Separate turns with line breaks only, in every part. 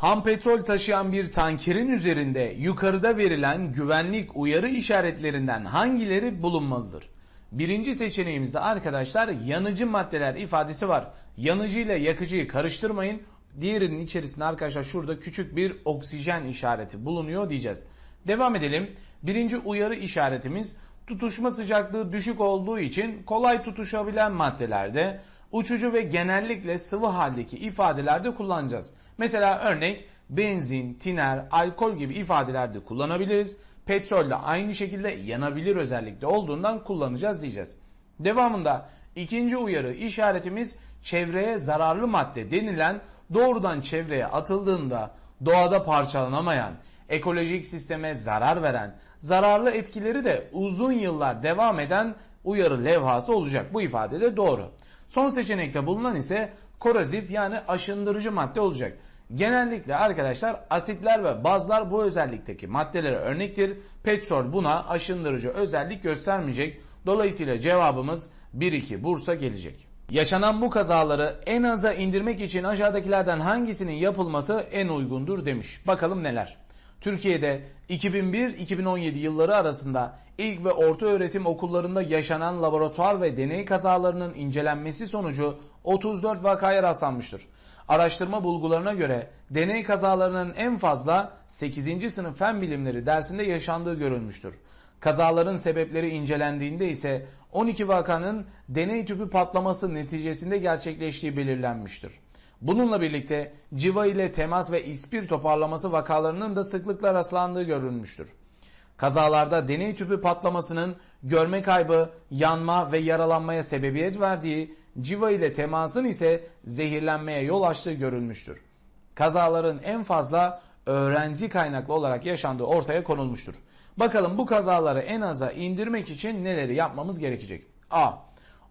Ham petrol taşıyan bir tankerin üzerinde yukarıda verilen güvenlik uyarı işaretlerinden hangileri bulunmalıdır? Birinci seçeneğimizde arkadaşlar yanıcı maddeler ifadesi var. Yanıcı ile yakıcıyı karıştırmayın. Diğerinin içerisinde arkadaşlar şurada küçük bir oksijen işareti bulunuyor diyeceğiz. Devam edelim. Birinci uyarı işaretimiz tutuşma sıcaklığı düşük olduğu için kolay tutuşabilen maddelerde uçucu ve genellikle sıvı haldeki ifadelerde kullanacağız. Mesela örnek benzin, tiner, alkol gibi ifadelerde kullanabiliriz. Petrol de aynı şekilde yanabilir özellikle olduğundan kullanacağız diyeceğiz. Devamında ikinci uyarı işaretimiz çevreye zararlı madde denilen doğrudan çevreye atıldığında doğada parçalanamayan, ekolojik sisteme zarar veren, zararlı etkileri de uzun yıllar devam eden uyarı levhası olacak. Bu ifade de doğru. Son seçenekte bulunan ise korozif yani aşındırıcı madde olacak. Genellikle arkadaşlar asitler ve bazlar bu özellikteki maddelere örnektir. Petrol buna aşındırıcı özellik göstermeyecek. Dolayısıyla cevabımız 1-2 Bursa gelecek. Yaşanan bu kazaları en aza indirmek için aşağıdakilerden hangisinin yapılması en uygundur demiş. Bakalım neler. Türkiye'de 2001-2017 yılları arasında ilk ve orta öğretim okullarında yaşanan laboratuvar ve deney kazalarının incelenmesi sonucu 34 vakaya rastlanmıştır. Araştırma bulgularına göre deney kazalarının en fazla 8. sınıf fen bilimleri dersinde yaşandığı görülmüştür. Kazaların sebepleri incelendiğinde ise 12 vakanın deney tüpü patlaması neticesinde gerçekleştiği belirlenmiştir. Bununla birlikte civa ile temas ve ispir toparlaması vakalarının da sıklıkla rastlandığı görülmüştür. Kazalarda deney tüpü patlamasının görme kaybı, yanma ve yaralanmaya sebebiyet verdiği, civa ile temasın ise zehirlenmeye yol açtığı görülmüştür. Kazaların en fazla öğrenci kaynaklı olarak yaşandığı ortaya konulmuştur. Bakalım bu kazaları en aza indirmek için neleri yapmamız gerekecek? A.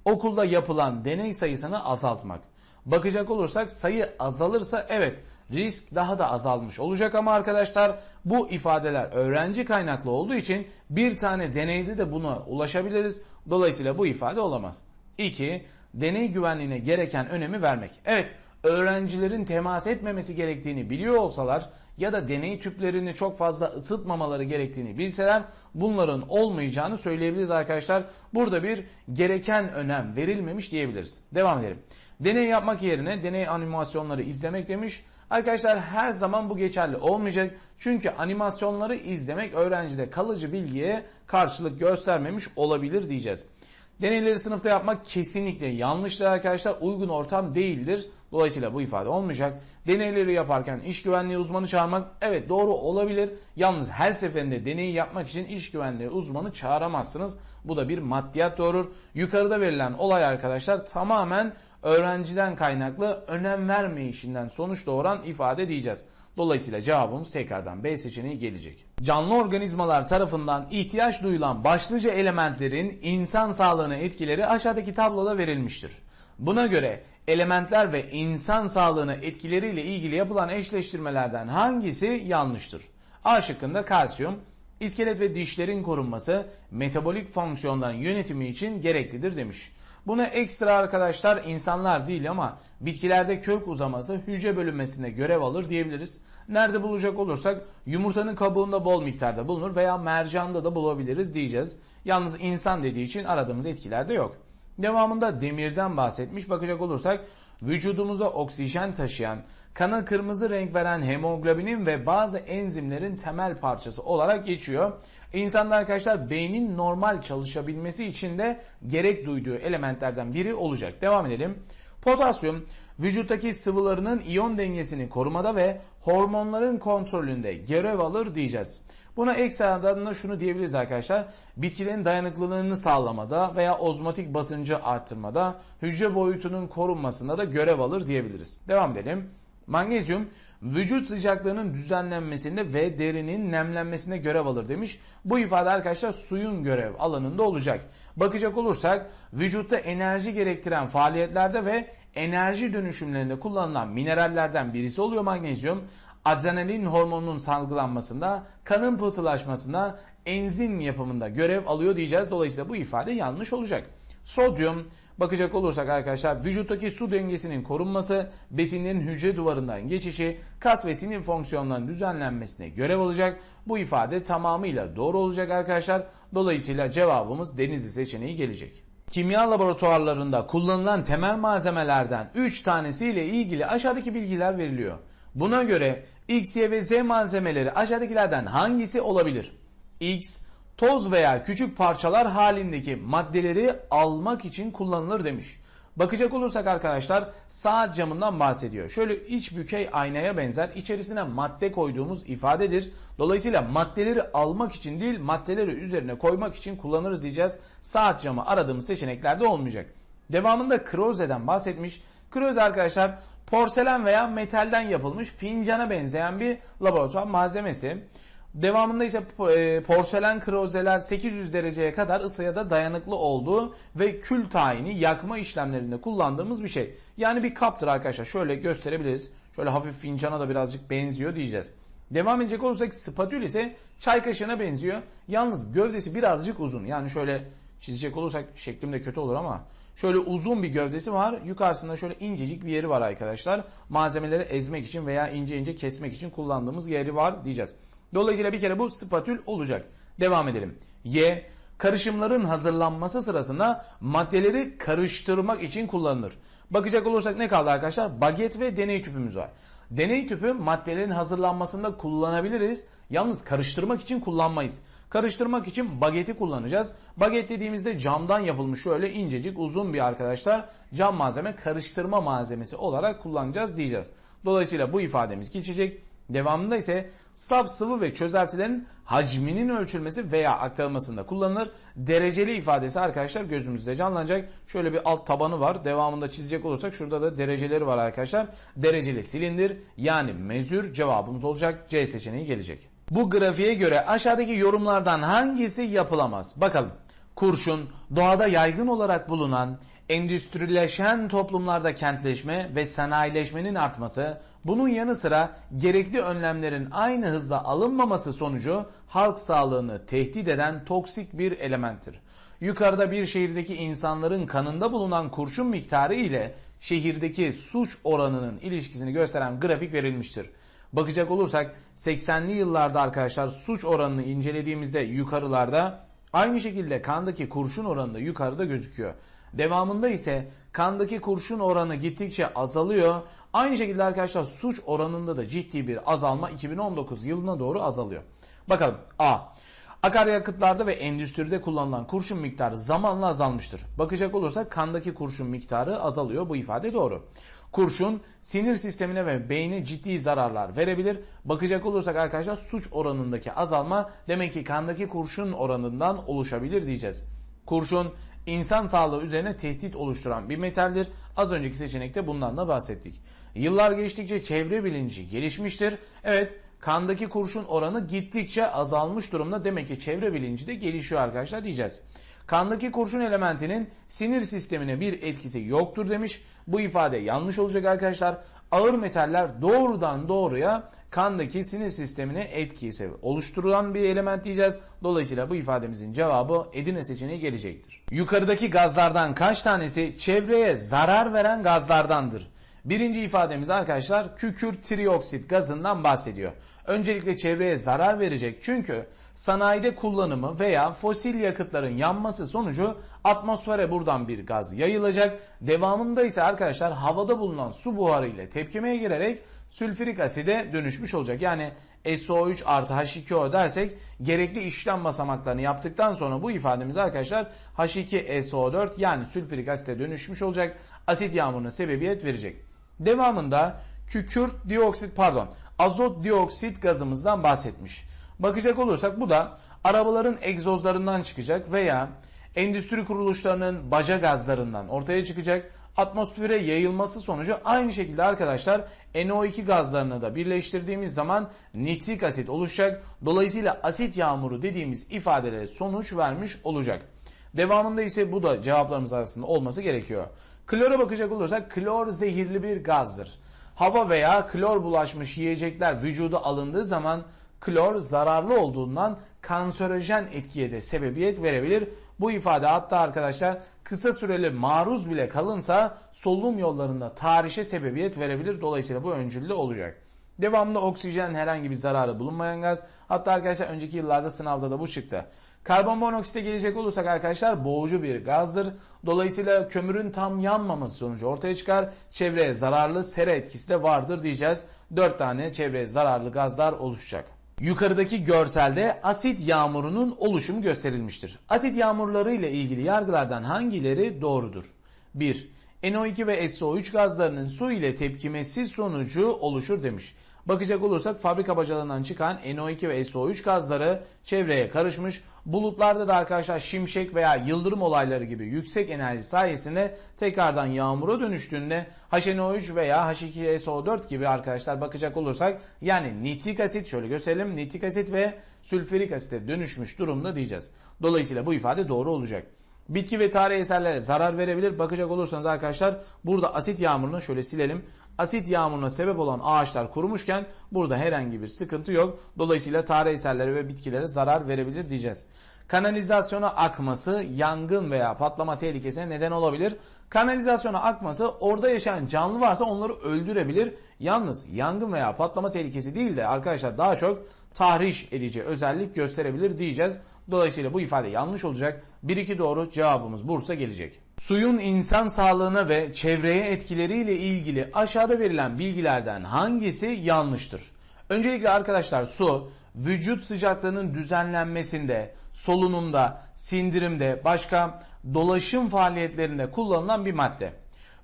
Okulda yapılan deney sayısını azaltmak. Bakacak olursak sayı azalırsa evet risk daha da azalmış olacak ama arkadaşlar bu ifadeler öğrenci kaynaklı olduğu için bir tane deneyde de buna ulaşabiliriz. Dolayısıyla bu ifade olamaz. 2. Deney güvenliğine gereken önemi vermek. Evet öğrencilerin temas etmemesi gerektiğini biliyor olsalar ya da deney tüplerini çok fazla ısıtmamaları gerektiğini bilseler bunların olmayacağını söyleyebiliriz arkadaşlar. Burada bir gereken önem verilmemiş diyebiliriz. Devam edelim. Deney yapmak yerine deney animasyonları izlemek demiş. Arkadaşlar her zaman bu geçerli olmayacak. Çünkü animasyonları izlemek öğrencide kalıcı bilgiye karşılık göstermemiş olabilir diyeceğiz. Deneyleri sınıfta yapmak kesinlikle yanlıştır arkadaşlar. Uygun ortam değildir. Dolayısıyla bu ifade olmayacak. Deneyleri yaparken iş güvenliği uzmanı çağırmak evet doğru olabilir. Yalnız her seferinde deneyi yapmak için iş güvenliği uzmanı çağıramazsınız. Bu da bir maddiyat doğurur. Yukarıda verilen olay arkadaşlar tamamen öğrenciden kaynaklı önem vermeyişinden sonuç doğuran ifade diyeceğiz. Dolayısıyla cevabımız tekrardan B seçeneği gelecek. Canlı organizmalar tarafından ihtiyaç duyulan başlıca elementlerin insan sağlığına etkileri aşağıdaki tabloda verilmiştir. Buna göre elementler ve insan sağlığına etkileriyle ilgili yapılan eşleştirmelerden hangisi yanlıştır? A şıkkında kalsiyum, iskelet ve dişlerin korunması metabolik fonksiyonların yönetimi için gereklidir demiş. Buna ekstra arkadaşlar insanlar değil ama bitkilerde kök uzaması hücre bölünmesinde görev alır diyebiliriz. Nerede bulacak olursak yumurtanın kabuğunda bol miktarda bulunur veya mercanda da bulabiliriz diyeceğiz. Yalnız insan dediği için aradığımız etkiler de yok. Devamında demirden bahsetmiş bakacak olursak vücudumuzda oksijen taşıyan, kana kırmızı renk veren hemoglobinin ve bazı enzimlerin temel parçası olarak geçiyor. İnsanda arkadaşlar beynin normal çalışabilmesi için de gerek duyduğu elementlerden biri olacak. Devam edelim. Potasyum vücuttaki sıvılarının iyon dengesini korumada ve hormonların kontrolünde görev alır diyeceğiz. Buna ekstradan da şunu diyebiliriz arkadaşlar. Bitkilerin dayanıklılığını sağlamada veya ozmotik basıncı arttırmada, hücre boyutunun korunmasında da görev alır diyebiliriz. Devam edelim. Magnezyum vücut sıcaklığının düzenlenmesinde ve derinin nemlenmesinde görev alır demiş. Bu ifade arkadaşlar suyun görev alanında olacak. Bakacak olursak vücutta enerji gerektiren faaliyetlerde ve enerji dönüşümlerinde kullanılan minerallerden birisi oluyor magnezyum adrenalin hormonunun salgılanmasında, kanın pıhtılaşmasında, enzim yapımında görev alıyor diyeceğiz. Dolayısıyla bu ifade yanlış olacak. Sodyum Bakacak olursak arkadaşlar vücuttaki su dengesinin korunması, besinlerin hücre duvarından geçişi, kas ve sinir fonksiyonlarının düzenlenmesine görev alacak. Bu ifade tamamıyla doğru olacak arkadaşlar. Dolayısıyla cevabımız Denizli seçeneği gelecek. Kimya laboratuvarlarında kullanılan temel malzemelerden 3 tanesiyle ilgili aşağıdaki bilgiler veriliyor. Buna göre X, Y ve Z malzemeleri aşağıdakilerden hangisi olabilir? X, toz veya küçük parçalar halindeki maddeleri almak için kullanılır demiş. Bakacak olursak arkadaşlar saat camından bahsediyor. Şöyle iç bükey aynaya benzer içerisine madde koyduğumuz ifadedir. Dolayısıyla maddeleri almak için değil maddeleri üzerine koymak için kullanırız diyeceğiz. Saat camı aradığımız seçeneklerde olmayacak. Devamında krozeden bahsetmiş. Kroze arkadaşlar porselen veya metalden yapılmış fincana benzeyen bir laboratuvar malzemesi. Devamında ise e, porselen krozeler 800 dereceye kadar ısıya da dayanıklı olduğu ve kül tayini yakma işlemlerinde kullandığımız bir şey. Yani bir kaptır arkadaşlar. Şöyle gösterebiliriz. Şöyle hafif fincana da birazcık benziyor diyeceğiz. Devam edecek olursak spatül ise çay kaşığına benziyor. Yalnız gövdesi birazcık uzun. Yani şöyle çizecek olursak şeklimde kötü olur ama şöyle uzun bir gövdesi var. Yukarısında şöyle incecik bir yeri var arkadaşlar. Malzemeleri ezmek için veya ince ince kesmek için kullandığımız yeri var diyeceğiz. Dolayısıyla bir kere bu spatül olacak. Devam edelim. Y. Karışımların hazırlanması sırasında maddeleri karıştırmak için kullanılır. Bakacak olursak ne kaldı arkadaşlar? Baget ve deney tüpümüz var. Deney tüpü maddelerin hazırlanmasında kullanabiliriz. Yalnız karıştırmak için kullanmayız. Karıştırmak için bageti kullanacağız. Baget dediğimizde camdan yapılmış şöyle incecik uzun bir arkadaşlar cam malzeme karıştırma malzemesi olarak kullanacağız diyeceğiz. Dolayısıyla bu ifademiz geçecek. Devamında ise saf sıvı ve çözeltilerin hacminin ölçülmesi veya aktarılmasında kullanılır. Dereceli ifadesi arkadaşlar gözümüzde canlanacak. Şöyle bir alt tabanı var. Devamında çizecek olursak şurada da dereceleri var arkadaşlar. Dereceli silindir yani mezür cevabımız olacak. C seçeneği gelecek. Bu grafiğe göre aşağıdaki yorumlardan hangisi yapılamaz? Bakalım. Kurşun doğada yaygın olarak bulunan endüstrileşen toplumlarda kentleşme ve sanayileşmenin artması, bunun yanı sıra gerekli önlemlerin aynı hızla alınmaması sonucu halk sağlığını tehdit eden toksik bir elementtir. Yukarıda bir şehirdeki insanların kanında bulunan kurşun miktarı ile şehirdeki suç oranının ilişkisini gösteren grafik verilmiştir. Bakacak olursak 80'li yıllarda arkadaşlar suç oranını incelediğimizde yukarılarda aynı şekilde kandaki kurşun oranı da yukarıda gözüküyor. Devamında ise kandaki kurşun oranı gittikçe azalıyor. Aynı şekilde arkadaşlar suç oranında da ciddi bir azalma 2019 yılına doğru azalıyor. Bakalım A. Akaryakıtlarda ve endüstride kullanılan kurşun miktarı zamanla azalmıştır. Bakacak olursak kandaki kurşun miktarı azalıyor. Bu ifade doğru. Kurşun sinir sistemine ve beyne ciddi zararlar verebilir. Bakacak olursak arkadaşlar suç oranındaki azalma demek ki kandaki kurşun oranından oluşabilir diyeceğiz. Kurşun insan sağlığı üzerine tehdit oluşturan bir metaldir. Az önceki seçenekte bundan da bahsettik. Yıllar geçtikçe çevre bilinci gelişmiştir. Evet kandaki kurşun oranı gittikçe azalmış durumda. Demek ki çevre bilinci de gelişiyor arkadaşlar diyeceğiz. Kandaki kurşun elementinin sinir sistemine bir etkisi yoktur demiş. Bu ifade yanlış olacak arkadaşlar. Ağır metaller doğrudan doğruya kandaki sinir sistemine etkisi oluşturulan bir element diyeceğiz. Dolayısıyla bu ifademizin cevabı Edirne seçeneği gelecektir. Yukarıdaki gazlardan kaç tanesi çevreye zarar veren gazlardandır? Birinci ifademiz arkadaşlar kükürt trioksit gazından bahsediyor. Öncelikle çevreye zarar verecek çünkü sanayide kullanımı veya fosil yakıtların yanması sonucu atmosfere buradan bir gaz yayılacak. Devamında ise arkadaşlar havada bulunan su buharı ile tepkimeye girerek sülfürik aside dönüşmüş olacak. Yani SO3 artı H2O dersek gerekli işlem basamaklarını yaptıktan sonra bu ifademiz arkadaşlar H2SO4 yani sülfürik asite dönüşmüş olacak. Asit yağmuruna sebebiyet verecek. Devamında kükürt dioksit pardon azot dioksit gazımızdan bahsetmiş. Bakacak olursak bu da arabaların egzozlarından çıkacak veya endüstri kuruluşlarının baca gazlarından ortaya çıkacak. Atmosfere yayılması sonucu aynı şekilde arkadaşlar NO2 gazlarını da birleştirdiğimiz zaman nitrik asit oluşacak. Dolayısıyla asit yağmuru dediğimiz ifadelere sonuç vermiş olacak. Devamında ise bu da cevaplarımız arasında olması gerekiyor. Klora bakacak olursak klor zehirli bir gazdır. Hava veya klor bulaşmış yiyecekler vücuda alındığı zaman klor zararlı olduğundan kanserojen etkiye de sebebiyet verebilir. Bu ifade hatta arkadaşlar kısa süreli maruz bile kalınsa solunum yollarında tahrişe sebebiyet verebilir. Dolayısıyla bu öncüllü olacak. Devamlı oksijen herhangi bir zararı bulunmayan gaz. Hatta arkadaşlar önceki yıllarda sınavda da bu çıktı. Karbon gelecek olursak arkadaşlar boğucu bir gazdır. Dolayısıyla kömürün tam yanmaması sonucu ortaya çıkar. Çevreye zararlı sera etkisi de vardır diyeceğiz. 4 tane çevreye zararlı gazlar oluşacak. Yukarıdaki görselde asit yağmurunun oluşumu gösterilmiştir. Asit yağmurları ile ilgili yargılardan hangileri doğrudur? 1. NO2 ve SO3 gazlarının su ile tepkimesi sonucu oluşur demiş. Bakacak olursak fabrika bacalarından çıkan NO2 ve SO3 gazları çevreye karışmış. Bulutlarda da arkadaşlar şimşek veya yıldırım olayları gibi yüksek enerji sayesinde tekrardan yağmura dönüştüğünde HNO3 veya H2SO4 gibi arkadaşlar bakacak olursak yani nitrik asit şöyle gösterelim nitrik asit ve sülfürik asite dönüşmüş durumda diyeceğiz. Dolayısıyla bu ifade doğru olacak. Bitki ve tarih eserlere zarar verebilir. Bakacak olursanız arkadaşlar burada asit yağmuruna şöyle silelim. Asit yağmuruna sebep olan ağaçlar kurumuşken burada herhangi bir sıkıntı yok. Dolayısıyla tarih eserlere ve bitkilere zarar verebilir diyeceğiz. Kanalizasyona akması yangın veya patlama tehlikesine neden olabilir. Kanalizasyona akması orada yaşayan canlı varsa onları öldürebilir. Yalnız yangın veya patlama tehlikesi değil de arkadaşlar daha çok tahriş edici özellik gösterebilir diyeceğiz. Dolayısıyla bu ifade yanlış olacak. 1-2 doğru cevabımız Bursa gelecek. Suyun insan sağlığına ve çevreye etkileriyle ilgili aşağıda verilen bilgilerden hangisi yanlıştır? Öncelikle arkadaşlar su vücut sıcaklığının düzenlenmesinde, solunumda, sindirimde, başka dolaşım faaliyetlerinde kullanılan bir madde.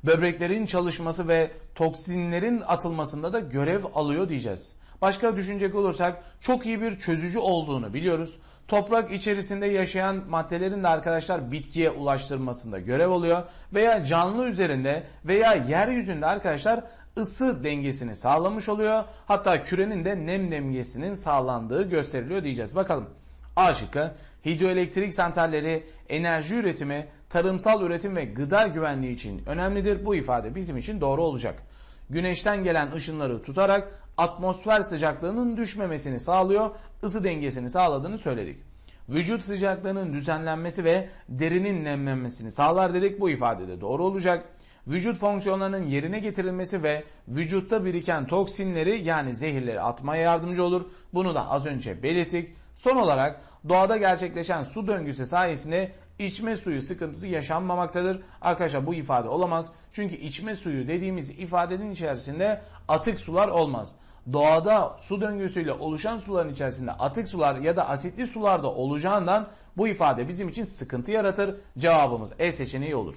Böbreklerin çalışması ve toksinlerin atılmasında da görev alıyor diyeceğiz. Başka düşünecek olursak çok iyi bir çözücü olduğunu biliyoruz. Toprak içerisinde yaşayan maddelerin de arkadaşlar bitkiye ulaştırmasında görev oluyor. Veya canlı üzerinde veya yeryüzünde arkadaşlar ısı dengesini sağlamış oluyor. Hatta kürenin de nem dengesinin sağlandığı gösteriliyor diyeceğiz. Bakalım. A şıkkı hidroelektrik santralleri enerji üretimi, tarımsal üretim ve gıda güvenliği için önemlidir. Bu ifade bizim için doğru olacak. Güneşten gelen ışınları tutarak atmosfer sıcaklığının düşmemesini sağlıyor, ısı dengesini sağladığını söyledik. Vücut sıcaklığının düzenlenmesi ve derinin nemlenmesini sağlar dedik. Bu ifade de doğru olacak. Vücut fonksiyonlarının yerine getirilmesi ve vücutta biriken toksinleri yani zehirleri atmaya yardımcı olur. Bunu da az önce belirttik. Son olarak doğada gerçekleşen su döngüsü sayesinde içme suyu sıkıntısı yaşanmamaktadır. Arkadaşlar bu ifade olamaz. Çünkü içme suyu dediğimiz ifadenin içerisinde atık sular olmaz. Doğada su döngüsüyle oluşan suların içerisinde atık sular ya da asitli sular da olacağından bu ifade bizim için sıkıntı yaratır. Cevabımız E seçeneği olur.